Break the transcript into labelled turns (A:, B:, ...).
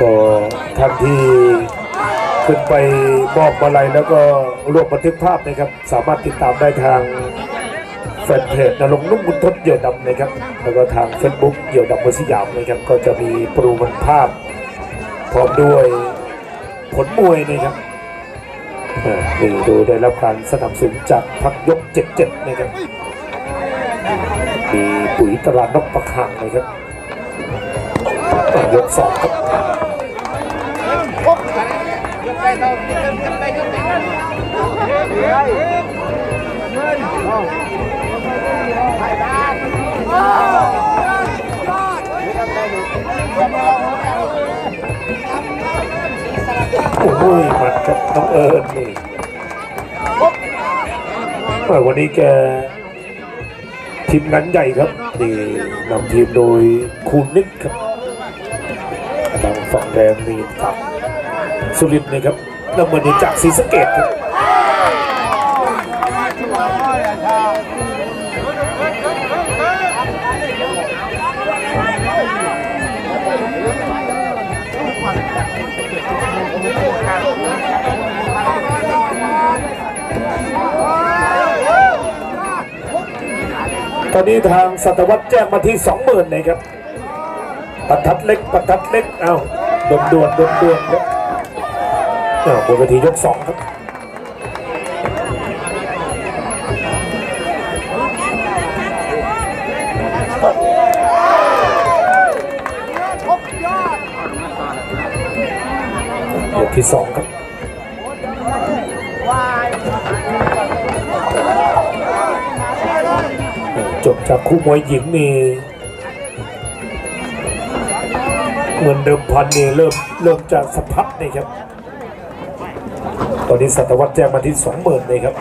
A: ก็ท่านที่ขึ้นไปมอบมาลัยแล้วก็รวบบันทึกภาพนะครับ สามารถติดตามได้ทางแฟนเพจนรงนุ่มบุญทศเหยี่ยวดำนะครับ แล้วก็ทางเฟซบุ๊กเหยี่ยวดำมือสยามนะครับ ก็จะมีโปรบันภาพ พร้อมด้วยผลมวยนะครับอ่านี่ดูได้รับการสนับสนุนจากพักยก 77 นะครับมีปุ๋ยตราดนกประคังนะครับยกสองครับ โอ้โหหมัดครับน้องเอิญนี่วันนี้แกทีมงานใหญ่ครับนี่นำทีมโดยคูณนิกครับทางฝั่งแดงมีกับ สุรินทร์นะครับแล้วมันนี้จากศรีสะเกดครับตอนนี้ทางสัตวัตแจ้งมาที่สองหมื่นนะครับประทัดเล็กประทัดเล็กเอ้าดมด่วนดมด่วนครับ บนเวทียกสองครับยกที่สองครับจบจากคู่มวยหญิงนี่เหมือนเดิมพันนี่เริ่มเริ่มจากสะพัดนี่ครับ ตอนนี้สัตวัตแจ้งมาที่สองหมื่นเลยครับ